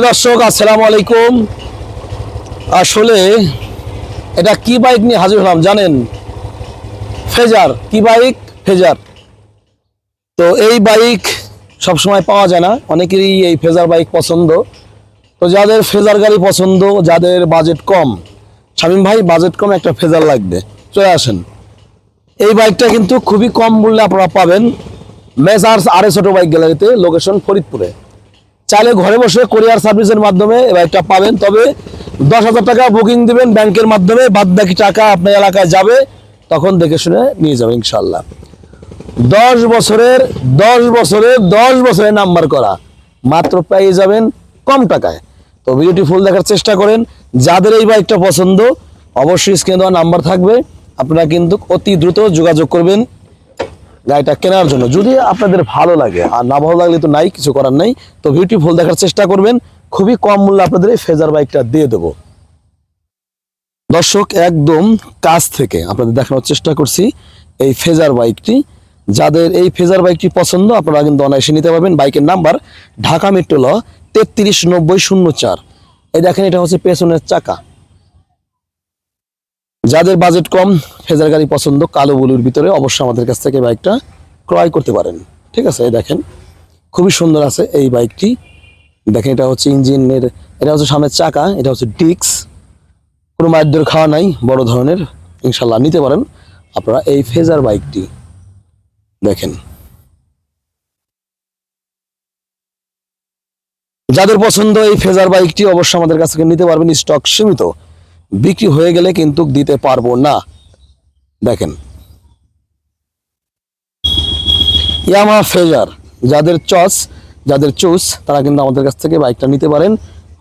দর্শক, আসসালামু আলাইকুম। আসলে এটা কি বাইক নিয়ে হাজির হলাম জানেন? ফেজার। কি বাইক? ফেজার। তো এই বাইক সবসময় পাওয়া যায় না। অনেকেরই এই ফেজার বাইক পছন্দ। তো যাদের ফেজার গাড়ি পছন্দ, যাদের বাজেট কম, শামীম ভাই, বাজেট কম একটা ফেজার লাগবে। চলে আসেন। এই বাইকটা কিন্তু খুবই কম মূল্যে আপনারা পাবেন। মেজার্স আর ছোট বাইক গ্যালারিতে, লোকেশন ফরিদপুরে। চাইলে ঘরে বসে কোরিয়ার সার্ভিসের মাধ্যমে বাইকটা পাবেন। তবে দশ হাজার টাকা বুকিং দিবেন ব্যাংকের মাধ্যমে, বাদ বাকি টাকা আপনার এলাকায় যাবে, তখন দেখে শুনে নিয়ে যাবেন ইনশাল্লাহ দশ বছরের দশ বছরের দশ বছরের নাম্বার করা, মাত্র পেয়ে যাবেন কম টাকায়। তো ভিডিওটি ফুল দেখার চেষ্টা করেন, যাদের এই বাইকটা পছন্দ, অবশ্যই স্ক্রিনে দেওয়া নাম্বার থাকবে। আপনারা কিন্তু অতি দ্রুত যোগাযোগ করবেন। গাড়িটা কেনার জন্য। যদি আপনাদের ভালো লাগে, আর না ভালো লাগলে তো নাই, কিছু করার নাই, তো ভিডিওটি ফুল দেখার চেষ্টা করবেন। খুবই কম মূল্যে আপনাদের এই ফেজার বাইকটা দিয়ে দেবো। দর্শক, একদম কাছ থেকে আপনাদের দেখানোর চেষ্টা করছি এই ফেজার বাইকটি যাদের এই ফেজার বাইকটি পছন্দ, আপনারা কিন্তু অনায়াসে নিতে পারবেন। বাইকের নাম্বার, ঢাকা মেট্রো ল তেত্রিশ নব্বই শূন্য চার। এই দেখেন, এটা হচ্ছে পেছনের চাকা। যাদের বাজেট কম ফেজার গাড়ি পছন্দ, কালো বুলুর ভিতরে অবশ্যই আমাদের কাছ থেকে বাইকটা ক্রয় করতে পারেন। ঠিক আছে দেখেন, খুবই সুন্দর আছে এই বাইকটি দেখেন, এটা হচ্ছে ইঞ্জিনের, এটা হচ্ছে সামনের চাকা, এটা হচ্ছে ডিক্স কোনো মায়ের খাওয়া নাই, বড় ধরনের ইনশাল্লাহ নিতে পারেন আপনারা এই ফেজার বাইকটি দেখেন। যাদের পছন্দ এই ফেজার বাইকটি অবশ্যই আমাদের কাছ থেকে নিতে পারবেন স্টক সীমিত। বিক্রি হয়ে গেলে কিন্তু দিতে পারব না। দেখেন। ইয়ামা ফেজার যাদের চস, যাদের চুস, তারা কিন্তু আমাদের কাছ থেকে বাইকটা নিতে পারেন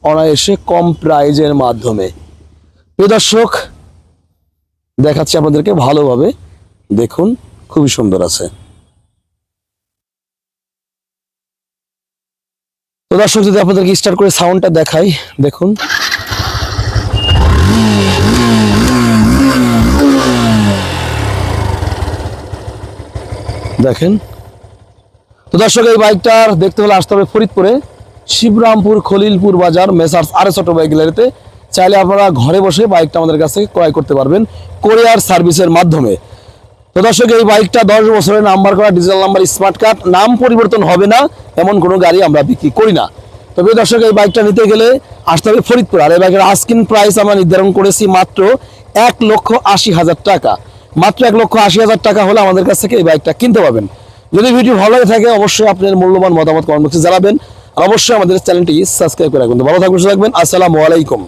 অনায়াসে কম প্রাইজের মাধ্যমে। প্রিয় দর্শক, দেখাচ্ছি আপনাদেরকে ভালোভাবে। দেখুন, খুবই সুন্দর আছে। তো দর্শক, যদি আপনাদেরকে স্টার্ট করে সাউন্ডটা দেখাই, দেখুন। দেখেন। তো দর্শক, এই বাইকটার দেখতে হলে আসতে হবে ফরিদপুরে। শিবরামপুর খলিলপুর বাজার, messrs R S auto bike গ্যালারিতে। চাইলে আপনারা ঘরে বসে বাইকটা আমাদের কাছ ক্রয় করতে পারবেন কোরিয়ার সার্ভিসের মাধ্যমে। তো দর্শক, এই বাইকটা দশ বছরের নাম্বার করা ডিজিটাল নাম্বার, স্মার্ট কার্ড, নাম পরিবর্তন হবে না, এমন কোনো গাড়ি আমরা বিক্রি করি না। তবে দর্শক, এই বাইকটা নিতে গেলে আসতে হবে ফরিদপুর। আর এই বাইকের আস্কিন প্রাইস আমরা নির্ধারণ করেছি মাত্র এক লক্ষ আশি হাজার টাকা। মাত্র এক লক্ষ আশি হাজার টাকা হলে আমাদের কাছ থেকে এই বাইকটা কিনতে পাবেন যদি ভিডিও ভালো লাগে থাকে, অবশ্যই আপনার মূল্যবান মতামত কমেন্ট বক্সে জানাবেন। আর অবশ্যই আমাদের চ্যানেলটি সাবস্ক্রাইব করে রাখবেন। ভালো থাকবেন থাকবেন। আসসালামু আলাইকুম।